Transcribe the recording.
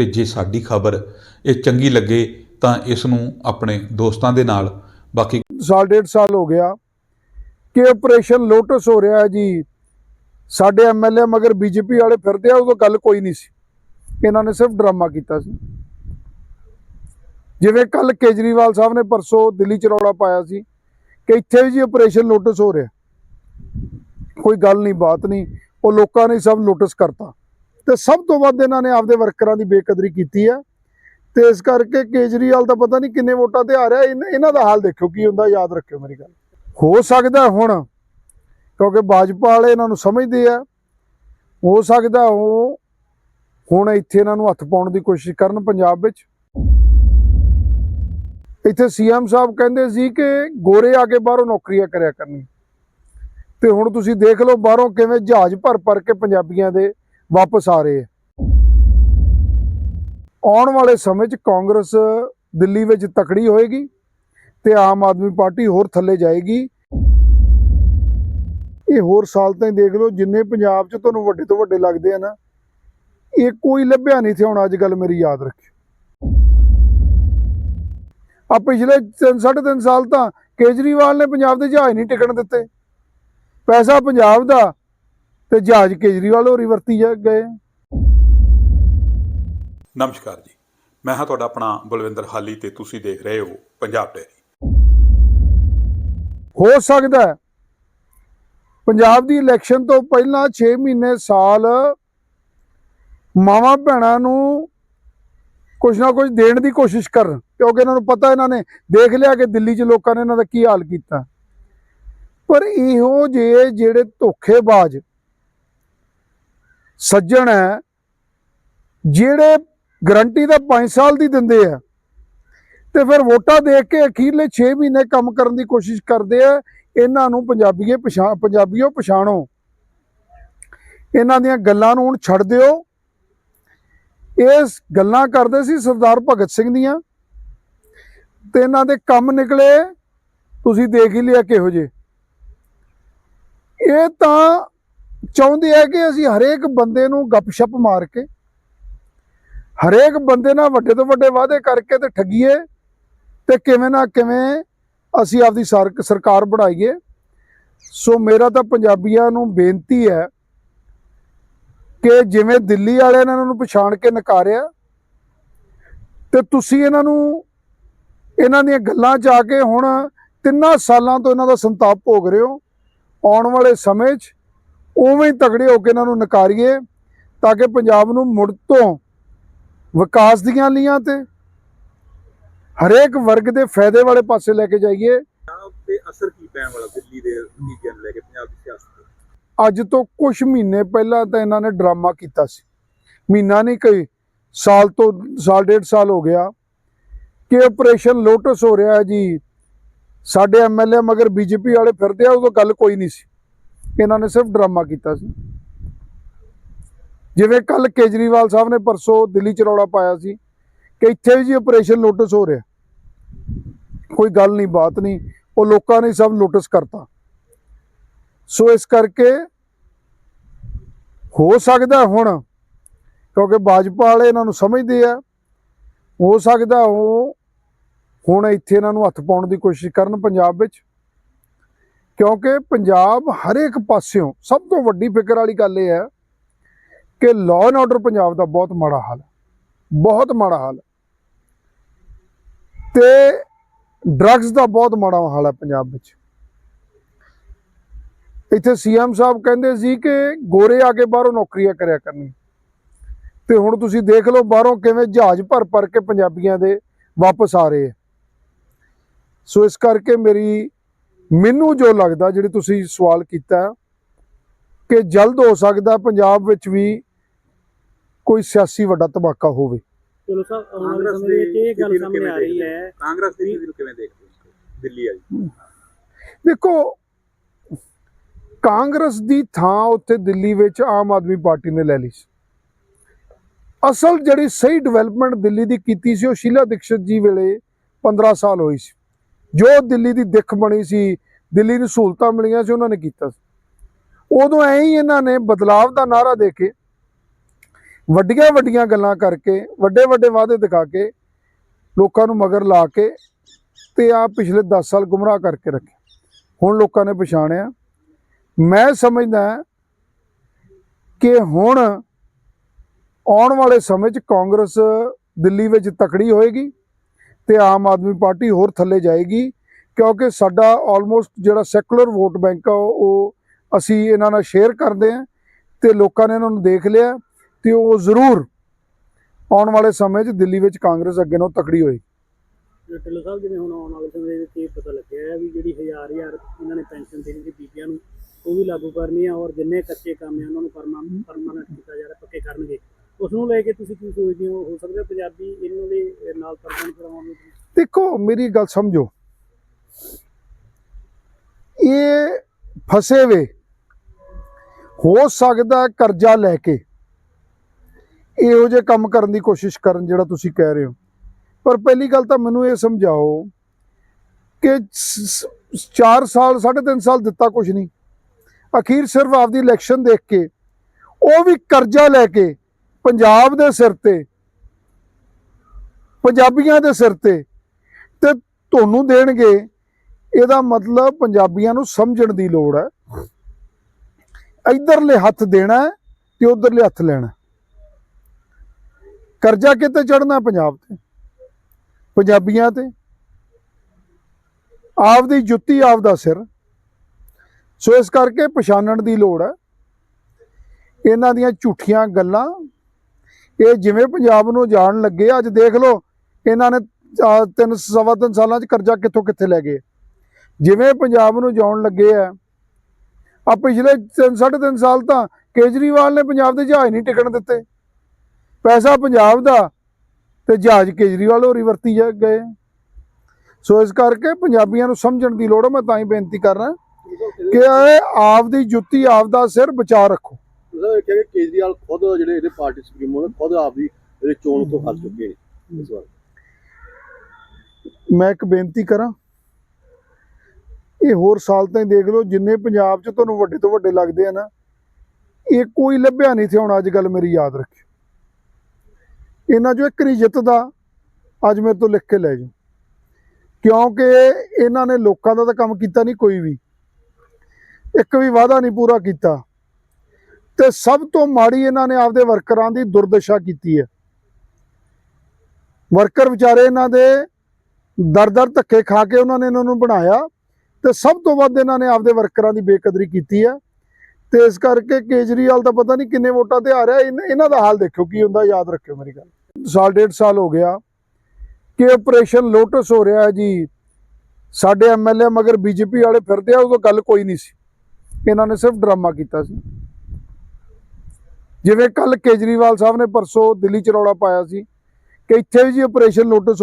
ਤੇ ਜੇ ਸਾਡੀ ਖਬਰ ਇਹ ਚੰਗੀ ਲੱਗੇ ਤਾਂ ਇਸ ਨੂੰ ਆਪਣੇ ਦੋਸਤਾਂ ਦੇ ਨਾਲ। ਬਾਕੀ ਸਾਲ ਡੇਢ ਸਾਲ ਹੋ ਗਿਆ ਕਿ ਆਪਰੇਸ਼ਨ ਲੋਟਸ ਹੋ ਰਿਹਾ ਹੈ ਜੀ। ਸਾਡੇ ਐਮਐਲਏ ਮਗਰ ਬੀਜੇਪੀ ਵਾਲੇ ਫਿਰਦੇ ਆ, ਉਦੋਂ ਗੱਲ ਕੋਈ ਨਹੀਂ ਸੀ। ਇਹਨਾਂ ਨੇ ਸਿਰਫ ਡਰਾਮਾ ਕੀਤਾ ਸੀ। ਜਿਵੇਂ ਕੱਲ ਕੇਜਰੀਵਾਲ ਸਾਹਿਬ ਨੇ ਪਰਸੋਂ ਦਿੱਲੀ ਚ ਰੌਲਾ ਪਾਇਆ ਸੀ ਕਿ ਇੱਥੇ ਵੀ ਜੀ ਆਪਰੇਸ਼ਨ ਲੋਟਸ ਹੋ ਰਿਹਾ। ਕੋਈ ਗੱਲ ਨਹੀਂ, ਬਾਤ ਨਹੀਂ। ਉਹ ਲੋਕਾਂ ਨੇ ਸਭ ਲੋਟਸ ਕਰਤਾ। ਤੇ ਸਭ ਤੋਂ ਵੱਧ ਇਹਨਾਂ ਨੇ ਆਪਦੇ ਵਰਕਰਾਂ ਦੀ ਬੇਕਦਰੀ ਕੀਤੀ ਹੈ। ਤੇ ਇਸ ਕਰਕੇ ਕੇਜਰੀਵਾਲ ਦਾ ਪਤਾ ਨਹੀਂ ਕਿੰਨੇ ਵੋਟਾਂ ਤੇ ਆ ਰਿਹਾ ਇਹਨਾਂ ਇਹਨਾਂ ਦਾ ਹਾਲ ਦੇਖਿਓ, ਕੀ ਹੁੰਦਾ, ਯਾਦ ਰੱਖਿਓ ਮੇਰੀ ਗੱਲ। ਹੋ ਸਕਦਾ ਹੁਣ, ਕਿਉਂਕਿ ਭਾਜਪਾ ਵਾਲੇ ਇਹਨਾਂ ਨੂੰ ਸਮਝਦੇ ਆ। ਹੋ ਸਕਦਾ ਉਹ ਹੁਣ ਇੱਥੇ ਇਹਨਾਂ ਨੂੰ ਹੱਥ ਪਾਉਣ ਦੀ ਕੋਸ਼ਿਸ਼ ਕਰਨ ਪੰਜਾਬ ਵਿੱਚ। ਇੱਥੇ ਸੀਐਮ ਸਾਹਿਬ ਕਹਿੰਦੇ ਸੀ ਕਿ ਗੋਰੇ ਆ ਕੇ ਬਾਹਰੋਂ ਨੌਕਰੀਆਂ ਕਰਿਆ ਕਰਨੀ ਤੇ ਹੁਣ ਤੁਸੀਂ ਦੇਖ ਲਓ ਬਾਹਰੋਂ ਕਿਵੇਂ ਜਹਾਜ਼ ਭਰ ਭਰ ਕੇ ਪੰਜਾਬੀਆਂ ਦੇ ਵਾਪਸ ਆ ਰਹੇ ਹੈ। ਆਉਣ ਵਾਲੇ ਸਮੇਂ 'ਚ ਕਾਂਗਰਸ ਦਿੱਲੀ ਵਿੱਚ ਤਕੜੀ ਹੋਏਗੀ ਤੇ ਆਮ ਆਦਮੀ ਪਾਰਟੀ ਹੋਰ ਥੱਲੇ ਜਾਏਗੀ। ਇਹ ਹੋਰ ਸਾਲ ਤਾਂ ਹੀ ਦੇਖ ਲਓ, ਜਿੰਨੇ ਪੰਜਾਬ 'ਚ ਤੁਹਾਨੂੰ ਵੱਡੇ ਤੋਂ ਵੱਡੇ ਲੱਗਦੇ ਆ ਨਾ, ਇਹ ਕੋਈ ਲੱਭਿਆ ਨਹੀਂ ਸੀ ਹੁਣ ਅੱਜ ਗੱਲ ਮੇਰੀ ਯਾਦ ਰੱਖਿਓ। ਆ ਪਿਛਲੇ 3.5 ਸਾਲ ਤਾਂ ਕੇਜਰੀਵਾਲ ਨੇ ਪੰਜਾਬ ਦੇ ਜਹਾਜ਼ ਨਹੀਂ ਟਿਕਣ ਦਿੱਤੇ। ਪੈਸਾ ਪੰਜਾਬ ਦਾ ਤੇ ਜਹਾਜ਼ ਕੇਜਰੀਵਾਲ ਹੋਰੀ ਵਰਤੀ ਜਾ ਗਏ। ਨਮਸਕਾਰ ਜੀ। ਮੈਂ ਹਾਂ ਤੁਹਾਡਾ ਆਪਣਾ ਬਲਵਿੰਦਰ ਹਾਲੀ ਤੇ ਤੁਸੀਂ ਦੇਖ ਰਹੇ ਹੋ ਪੰਜਾਬ ਡੈਰੀ ਹੋ ਸਕਦਾ ਹੈ ਪੰਜਾਬ ਦੀ ਇਲੈਕਸ਼ਨ ਤੋਂ ਪਹਿਲਾਂ 6 ਮਹੀਨੇ ਸਾਲ ਮਾਵਾਂ ਭੈਣਾਂ ਨੂੰ ਕੁਝ ਨਾ ਕੁਝ ਦੇਣ ਦੀ ਕੋਸ਼ਿਸ਼ ਕਰਨ ਕਿਉਂਕਿ ਇਹਨਾਂ ਨੂੰ ਪਤਾ ਇਹਨਾਂ ਨੇ ਦੇਖ ਲਿਆ ਕਿ ਦਿੱਲੀ 'ਚ ਲੋਕਾਂ ਨੇ ਇਹਨਾਂ ਦਾ ਕੀ ਹਾਲ ਕੀਤਾ। ਪਰ ਇਹੋ ਜਿਹੇ ਜਿਹੜੇ ਧੋਖੇਬਾਜ਼ ਸੱਜਣ ਹੈ, ਜਿਹੜੇ ਗਰੰਟੀ ਤਾਂ 5 ਸਾਲ ਦੀ ਦਿੰਦੇ ਆ, ਤੇ ਫਿਰ ਵੋਟਾਂ ਦੇਖ ਕੇ ਅਖੀਰਲੇ 6 ਮਹੀਨੇ ਕੰਮ ਕਰਨ ਦੀ ਕੋਸ਼ਿਸ਼ ਕਰਦੇ ਆ, ਇਹਨਾਂ ਨੂੰ ਪੰਜਾਬੀਏ ਪਛਾਣ ਪੰਜਾਬੀਓ ਪਛਾਣੋ। ਇਹਨਾਂ ਦੀਆਂ ਗੱਲਾਂ ਨੂੰ ਹੁਣ ਛੱਡ ਦਿਓ। ਇਸ ਗੱਲਾਂ ਕਰਦੇ ਸੀ ਸਰਦਾਰ ਭਗਤ ਸਿੰਘ ਦੀਆਂ, ਤੇ ਇਹਨਾਂ ਦੇ ਕੰਮ ਨਿਕਲੇ, ਤੁਸੀਂ ਦੇਖ ਹੀ ਲਿਆ ਕਿਹੋ ਜੇ ਇਹ ਤਾਂ ਚਾਹੁੰਦੇ ਆ ਕਿ ਅਸੀਂ ਹਰੇਕ ਬੰਦੇ ਨੂੰ ਗੱਪਸ਼ਪ ਮਾਰ ਕੇ, ਹਰੇਕ ਬੰਦੇ ਨਾਲ ਵੱਡੇ ਤੋਂ ਵੱਡੇ ਵਾਅਦੇ ਕਰਕੇ ਤੇ ਠੱਗੀਏ ਤੇ ਕਿਵੇਂ ਨਾ ਕਿਵੇਂ ਅਸੀਂ ਆਪਦੀ ਸਰਕਾਰ ਬਣਾਈਏ। ਸੋ ਮੇਰਾ ਤਾਂ ਪੰਜਾਬੀਆਂ ਨੂੰ ਬੇਨਤੀ ਹੈ ਕਿ ਜਿਵੇਂ ਦਿੱਲੀ ਵਾਲਿਆਂ ਨੇ ਇਹਨਾਂ ਨੂੰ ਪਛਾਣ ਕੇ ਨਕਾਰਿਆ ਤੇ ਤੁਸੀਂ ਇਹਨਾਂ ਨੂੰ, ਇਹਨਾਂ ਦੀਆਂ ਗੱਲਾਂ 'ਚ ਆ ਕੇ ਹੁਣ ਤਿੰਨਾਂ ਸਾਲਾਂ ਤੋਂ ਇਹਨਾਂ ਦਾ ਸੰਤਾਪ ਭੋਗ ਰਹੇ ਹੋ। ਆਉਣ ਵਾਲੇ ਸਮੇਂ 'ਚ ਉਵੇਂ ਹੀ ਤਗੜੇ ਹੋ ਕੇ ਇਹਨਾਂ ਨੂੰ ਨਕਾਰੀਏ ਤਾਂ ਕਿ ਪੰਜਾਬ ਨੂੰ ਮੁੜ ਤੋਂ ਵਿਕਾਸ ਦੀਆਂ ਲੀਆਂ ਤੇ ਹਰੇਕ ਵਰਗ ਦੇ ਫਾਇਦੇ ਵਾਲੇ ਪਾਸੇ ਲੈ ਕੇ ਜਾਈਏ। ਪੰਜਾਬ ਤੇ ਅਸਰ ਕੀ ਪੈਣ ਵਾਲਾ ਦਿੱਲੀ ਦੇ ਨਤੀਜਿਆਂ ਨੂੰ ਲੈ ਕੇ ਪੰਜਾਬ ਦੀ ਸਿਆਸਤ ਤੇ ਅੱਜ ਤੋਂ ਕੁਝ ਮਹੀਨੇ ਪਹਿਲਾਂ ਤਾਂ ਇਹਨਾਂ ਨੇ ਡਰਾਮਾ ਕੀਤਾ ਸੀ। ਮਹੀਨਾ ਨਹੀਂ ਕਈ ਸਾਲ ਤੋਂ ਸਾਲ ਡੇਢ ਸਾਲ ਹੋ ਗਿਆ ਕਿ ਆਪਰੇਸ਼ਨ ਲੋਟਸ ਹੋ ਰਿਹਾ ਜੀ। ਸਾਡੇ ਐਮਐਲਏ ਮਗਰ ਬੀਜੇਪੀ ਵਾਲੇ ਫਿਰਦੇ ਆ ਉਦੋਂ ਗੱਲ ਕੋਈ ਨਹੀਂ ਸੀ। ਇਹਨਾਂ ਨੇ ਸਿਰਫ ਡਰਾਮਾ ਕੀਤਾ ਸੀ। ਜਿਵੇਂ ਕੱਲ ਕੇਜਰੀਵਾਲ ਸਾਹਿਬ ਨੇ ਪਰਸੋਂ ਦਿੱਲੀ ਚ ਰੌਲਾ ਪਾਇਆ ਸੀ ਕਿ ਇੱਥੇ ਵੀ ਜੀ ਆਪਰੇਸ਼ਨ ਲੋਟਸ ਹੋ ਰਿਹਾ। ਕੋਈ ਗੱਲ ਨਹੀਂ, ਬਾਤ ਨਹੀਂ, ਉਹ ਲੋਕਾਂ ਨੇ ਸਭ ਲੋਟਸ ਕਰਤਾ। ਸੋ ਇਸ ਕਰਕੇ ਹੋ ਸਕਦਾ ਹੁਣ, ਕਿਉਂਕਿ ਭਾਜਪਾ ਵਾਲੇ ਇਹਨਾਂ ਨੂੰ ਸਮਝਦੇ ਆ, ਹੋ ਸਕਦਾ ਉਹ ਹੁਣ ਇੱਥੇ ਇਹਨਾਂ ਨੂੰ ਹੱਥ ਪਾਉਣ ਦੀ ਕੋਸ਼ਿਸ਼ ਕਰਨ ਪੰਜਾਬ ਵਿੱਚ। ਕਿਉਂਕਿ ਪੰਜਾਬ ਹਰੇਕ ਪਾਸਿਓਂ ਸਭ ਤੋਂ ਵੱਡੀ ਫਿਕਰ ਵਾਲੀ ਗੱਲ ਇਹ ਹੈ ਕਿ ਲਾਅ ਐਂਡ ਆਰਡਰ ਪੰਜਾਬ ਦਾ ਬਹੁਤ ਮਾੜਾ ਹਾਲ ਬਹੁਤ ਮਾੜਾ ਹਾਲ ਹੈ। ਤੇ ਡਰੱਗਸ ਦਾ ਬਹੁਤ ਮਾੜਾ ਹਾਲ ਹੈ ਪੰਜਾਬ ਵਿੱਚ। ਇੱਥੇ ਸੀਐਮ ਸਾਹਿਬ ਕਹਿੰਦੇ ਸੀ ਕਿ ਗੋਰੇ ਆ ਕੇ ਬਾਹਰੋਂ ਨੌਕਰੀਆਂ ਕਰਿਆ ਕਰਨੀ ਤੇ ਹੁਣ ਤੁਸੀਂ ਦੇਖ ਲਓ ਬਾਹਰੋਂ ਕਿਵੇਂ ਜਹਾਜ਼ ਭਰ ਭਰ ਕੇ ਪੰਜਾਬੀਆਂ ਦੇ ਵਾਪਸ ਆ ਰਹੇ ਆ ਸੋ ਇਸ ਕਰਕੇ ਮੇਰੀ ਮੈਨੂੰ ਜੋ ਲੱਗਦਾ ਜਿਹੜੀ ਤੁਸੀਂ ਸਵਾਲ ਕੀਤਾ ਕਿ ਜਲਦ ਹੋ ਸਕਦਾ ਪੰਜਾਬ ਵਿੱਚ ਵੀ ਕੋਈ ਸਿਆਸੀ ਵੱਡਾ ਧਮਾਕਾ ਹੋਵੇ। ਚਲੋ ਸਾਹਿਬ ਆਉਣ ਵਾਲੇ ਕਾਂਗਰਸ ਸਮੇਂ ਵਿੱਚ ਇਹ ਗੱਲ ਸਥਿਤੀ ਨੂੰ ਸਾਹਮਣੇ ਕਿਵੇਂ ਆ ਰਹੀ ਦੇਖਦੇ ਹੋ? ਹੈ। ਕਾਂਗਰਸ ਦੀ ਸਥਿਤੀ ਨੂੰ ਕਿਵੇਂ ਦੇਖਦੇ ਹੋ? ਦਿੱਲੀ ਵਾਲੀ। ਦੇਖੋ ਕਾਂਗਰਸ ਦੀ ਥਾਂ ਉੱਥੇ ਦਿੱਲੀ ਵਿੱਚ ਆਮ ਆਦਮੀ ਪਾਰਟੀ ਨੇ ਲੈ ਲਈ ਸੀ। ਅਸਲ ਜਿਹੜੀ ਸਹੀ ਡਿਵੈਲਪਮੈਂਟ ਦਿੱਲੀ ਦੀ ਕੀਤੀ ਸੀ ਉਹ ਸ਼ੀਲਾ ਦੀਕਸ਼ਤ ਜੀ ਵੇਲੇ 15 ਸਾਲ ਹੋਈ ਸੀ। ਜੋ ਦਿੱਲੀ ਦੀ ਦਿੱਖ ਬਣੀ ਸੀ, ਦਿੱਲੀ ਨੂੰ ਸਹੂਲਤਾਂ ਮਿਲੀਆਂ ਸੀ, ਉਹਨਾਂ ਨੇ ਕੀਤਾ ਸੀ। ਉਦੋਂ ਐਂ ਹੀ ਇਹਨਾਂ ਨੇ ਬਦਲਾਵ ਦਾ ਨਾਰਾ ਦੇ ਕੇ ਵੱਡੀਆਂ ਵੱਡੀਆਂ ਗੱਲਾਂ ਕਰਕੇ ਵੱਡੇ ਵੱਡੇ ਵਾਅਦੇ ਦਿਖਾ ਕੇ, ਲੋਕਾਂ ਨੂੰ ਮਗਰ ਲਾ ਕੇ ਤੇ ਆ ਪਿਛਲੇ 10 ਸਾਲ ਗੁੰਮਰਾਹ ਕਰਕੇ ਰੱਖੇ। ਹੁਣ ਲੋਕਾਂ ਨੇ ਪਛਾਣਿਆ। ਮੈਂ ਸਮਝਦਾ ਕਿ ਹੁਣ ਆਉਣ ਵਾਲੇ ਸਮੇਂ 'ਚ ਕਾਂਗਰਸ ਦਿੱਲੀ ਵਿੱਚ ਤਕੜੀ ਹੋਏਗੀ। ਤੇ ਆਮ ਆਦਮੀ ਪਾਰਟੀ ਹੋਰ ਥੱਲੇ ਜਾਏਗੀ ਕਿਉਂਕਿ ਸਾਡਾ ਆਲਮੋਸਟ ਜਿਹੜਾ ਸੈਕੂਲਰ ਵੋਟ ਬੈਂਕ ਆ ਉਹ ਅਸੀਂ ਇਹਨਾਂ ਨਾਲ ਸ਼ੇਅਰ ਕਰਦੇ ਹਾਂ ਤੇ ਲੋਕਾਂ ਨੇ ਇਹਨਾਂ ਨੂੰ ਦੇਖ ਲਿਆ ਤੇ ਉਹ ਜ਼ਰੂਰ ਆਉਣ ਵਾਲੇ ਸਮੇਂ 'ਚ ਦਿੱਲੀ ਵਿੱਚ ਕਾਂਗਰਸ ਅੱਗੇ ਨਾਲੋਂ ਤਕੜੀ ਹੋਏਗੀ। ਢਿੱਲੋਂ ਸਾਹਿਬ ਜਿਵੇਂ ਹੁਣ ਆਉਣ ਵਾਲੇ ਸਮੇਂ ਵਿੱਚ ਇਹ ਪਤਾ ਲੱਗਿਆ ਵੀ ਜਿਹੜੀ ਹਜ਼ਾਰ ਹਜ਼ਾਰ ਇਹਨਾਂ ਨੇ ਪੈਨਸ਼ਨ ਦੇਣੀ ਸੀ ਬੀਬੀਆਂ ਨੂੰ ਉਹ ਵੀ ਲਾਗੂ ਕਰਨੀ ਆ ਔਰ ਜਿੰਨੇ ਕੱਚੇ ਕੰਮ ਆ ਉਹਨਾਂ ਨੂੰ ਪਰਮਾਨੈਂਟ ਕੀਤਾ ਜਾ ਰਿਹਾ ਪੱਕੇ ਕਰਨਗੇ। ਉਸ ਨੂੰ ਲੈ ਕੇ ਤੁਸੀਂ ਕੀ ਸੋਚਦੇ ਹੋ? ਹੋ ਸਕਦਾ ਪੰਜਾਬੀ ਇਹਨਾਂ ਦੇ ਨਾਲ ਪਰਮਾਨੈਂਟ ਕਰਾਉਣ ਦੇਖੋ, ਮੇਰੀ ਗੱਲ ਸਮਝੋ। ਇਹ ਫਸੇ ਵੇ, ਹੋ ਸਕਦਾ ਕਰਜ਼ਾ ਲੈ ਕੇ ਇਹੋ ਜਿਹੇ ਕੰਮ ਕਰਨ ਦੀ ਕੋਸ਼ਿਸ਼ ਕਰਨ ਜਿਹੜਾ ਤੁਸੀਂ ਕਹਿ ਰਹੇ ਹੋ। ਪਰ ਪਹਿਲੀ ਗੱਲ ਤਾਂ ਮੈਨੂੰ ਇਹ ਸਮਝਾਓ ਕਿ 4 ਸਾਲ 3.5 ਸਾਲ ਦਿੱਤਾ ਕੁਝ ਨਹੀਂ। ਅਖੀਰ ਸਿਰਫ ਆਪਦੀ ਇਲੈਕਸ਼ਨ ਦੇਖ ਕੇ, ਉਹ ਵੀ ਕਰਜ਼ਾ ਲੈ ਕੇ ਪੰਜਾਬ ਦੇ ਸਿਰ ਤੇ, ਪੰਜਾਬੀਆਂ ਦੇ ਸਿਰ ਤੇ ਤੇ ਤੁਹਾਨੂੰ ਦੇਣਗੇ, ਇਹਦਾ ਮਤਲਬ ਪੰਜਾਬੀਆਂ ਨੂੰ ਸਮਝਣ ਦੀ ਲੋੜ ਹੈ। ਇਧਰਲੇ ਹੱਥ ਦੇਣਾ ਹੈ ਤੇ ਉਧਰਲੇ ਹੱਥ ਲੈਣਾ ਕਰਜ਼ਾ ਕਿਤੇ ਚੜਨਾ ਪੰਜਾਬ ਤੇ? ਪੰਜਾਬੀਆਂ ਤੇ। ਆਪਦੀ ਜੁੱਤੀ ਆਪਦਾ ਸਿਰ। ਸੋ ਇਸ ਕਰਕੇ ਪਛਾਣਨ ਦੀ ਲੋੜ ਹੈ। ਇਹਨਾਂ ਦੀਆਂ ਝੂਠੀਆਂ ਗੱਲਾਂ ਇਹ ਜਿਵੇਂ ਪੰਜਾਬ ਨੂੰ ਜਾਣ ਲੱਗੇ, ਅੱਜ ਦੇਖ ਲਓ, ਇਹਨਾਂ ਨੇ ਤਿੰਨ, ਸਵਾ ਤਿੰਨ ਸਾਲਾਂ 'ਚ ਕਰਜ਼ਾ ਕਿੱਥੋਂ ਕਿੱਥੇ ਲੈ ਗਏ। ਜਿਵੇਂ ਪੰਜਾਬ ਨੂੰ ਜਾਣ ਲੱਗੇ ਆ ਆ ਪਿਛਲੇ ਤਿੰਨ, ਸਾਢੇ ਤਿੰਨ ਸਾਲ ਤਾਂ ਕੇਜਰੀਵਾਲ ਨੇ ਪੰਜਾਬ ਦੇ ਜਹਾਜ਼ ਨਹੀਂ ਟਿਕਣ ਦਿੱਤੇ। ਪੈਸਾ ਪੰਜਾਬ ਦਾ, ਤੇ ਜਹਾਜ਼ ਕੇਜਰੀਵਾਲ ਹੋਰੀ ਵਰਤੀ ਜਾ ਗਏ। ਸੋ ਇਸ ਕਰਕੇ ਪੰਜਾਬੀਆਂ ਨੂੰ ਸਮਝਣ ਦੀ ਲੋੜ ਹੈ ਮੈਂ ਤਾਂ ਹੀ ਬੇਨਤੀ ਕਰ ਰਿਹਾ ਕਿ ਇਹ ਆਪਦੀ ਜੁੱਤੀ ਆਪ ਦਾ ਸਿਰ ਬਚਾ ਰੱਖੋ। ਤੁਸੀਂ ਦੇਖਿਆ ਕਿ ਕੇਜਰੀਵਾਲ ਖੁਦ ਜਿਹੜੇ ਇਹਦੇ ਪਾਰਟੀ ਸੁਪਰੀਮੋ ਨੇ ਖੁਦ ਆਪਦੀ ਜਿਹੜੇ ਚੋਣ ਤੋਂ ਹਟ ਚੁੱਕੇ ਨੇ। ਇਸ ਵਾਰ ਮੈਂ ਇੱਕ ਬੇਨਤੀ ਕਰਾਂ, ਇਹ ਹੋਰ ਸਾਲ ਤਾਂ ਦੇਖ ਲਓ, ਜਿੰਨੇ ਪੰਜਾਬ 'ਚ ਤੁਹਾਨੂੰ ਵੱਡੇ ਤੋਂ ਵੱਡੇ ਲੱਗਦੇ ਆ ਨਾ, ਇਹ ਕੋਈ ਲੱਭਿਆ ਨਹੀਂ ਸੀ ਹੁਣ ਅੱਜ ਗੱਲ ਮੇਰੀ ਯਾਦ ਰੱਖਿਓ। ਇਹਨਾਂ 'ਚੋਂ ਇੱਕ ਨਹੀਂ ਜਿੱਤਦਾ ਅੱਜ ਮੇਰੇ ਤੋਂ ਲਿਖ ਕੇ ਲੈ ਜਾਓ। ਕਿਉਂਕਿ ਇਹਨਾਂ ਨੇ ਲੋਕਾਂ ਦਾ ਤਾਂ ਕੰਮ ਕੀਤਾ ਨਹੀਂ ਕੋਈ ਵੀ। ਇੱਕ ਵੀ ਵਾਅਦਾ ਨਹੀਂ ਪੂਰਾ ਕੀਤਾ। ਤੇ ਸਭ ਤੋਂ ਮਾੜੀ ਇਹਨਾਂ ਨੇ ਆਪਦੇ ਵਰਕਰਾਂ ਦੀ ਦੁਰਦਸ਼ਾ ਕੀਤੀ ਹੈ। ਵਰਕਰ ਵਿਚਾਰੇ ਇਹਨਾਂ ਦੇ ਦਰ ਦਰ ਧੱਕੇ ਖਾ ਕੇ ਉਹਨਾਂ ਨੇ ਇਹਨਾਂ ਨੂੰ ਬਣਾਇਆ ਤੇ ਸਭ ਤੋਂ ਵੱਧ ਇਹਨਾਂ ਨੇ ਆਪਦੇ ਵਰਕਰਾਂ ਦੀ ਬੇਕਦਰੀ ਕੀਤੀ ਹੈ। ਤੇ ਇਸ ਕਰਕੇ ਕੇਜਰੀਵਾਲ ਦਾ ਪਤਾ ਨਹੀਂ ਕਿੰਨੇ ਵੋਟਾਂ ਤੇ ਆ ਰਿਹਾ। ਇਨ- ਇਹਨਾਂ ਦਾ ਹਾਲ ਦੇਖਿਓ, ਕੀ ਹੁੰਦਾ ਯਾਦ ਰੱਖਿਓ ਮੇਰੀ ਗੱਲ। ਸਾਲ ਡੇਢ ਸਾਲ ਹੋ ਗਿਆ ਕਿ ਆਪਰੇਸ਼ਨ ਲੋਟਸ ਹੋ ਰਿਹਾ ਹੈ ਜੀ। ਸਾਡੇ ਐਮਐਲਏ ਮਗਰ ਬੀਜੇਪੀ ਵਾਲੇ ਫਿਰਦੇ ਆ, ਉਦੋਂ ਗੱਲ ਕੋਈ ਨਹੀਂ ਸੀ। ਇਹਨਾਂ ਨੇ ਸਿਰਫ ਡਰਾਮਾ ਕੀਤਾ ਸੀ। ਜਿਵੇਂ ਕੱਲ ਕੇਜਰੀਵਾਲ ਸਾਹਿਬ ਨੇ ਪਰਸੋਂ ਦਿੱਲੀ ਚ ਰੌਲਾ ਪਾਇਆ ਸੀ ਕਿ ਇੱਥੇ ਵੀ ਜੀ ਆਪਰੇਸ਼ਨ ਲੋਟਸ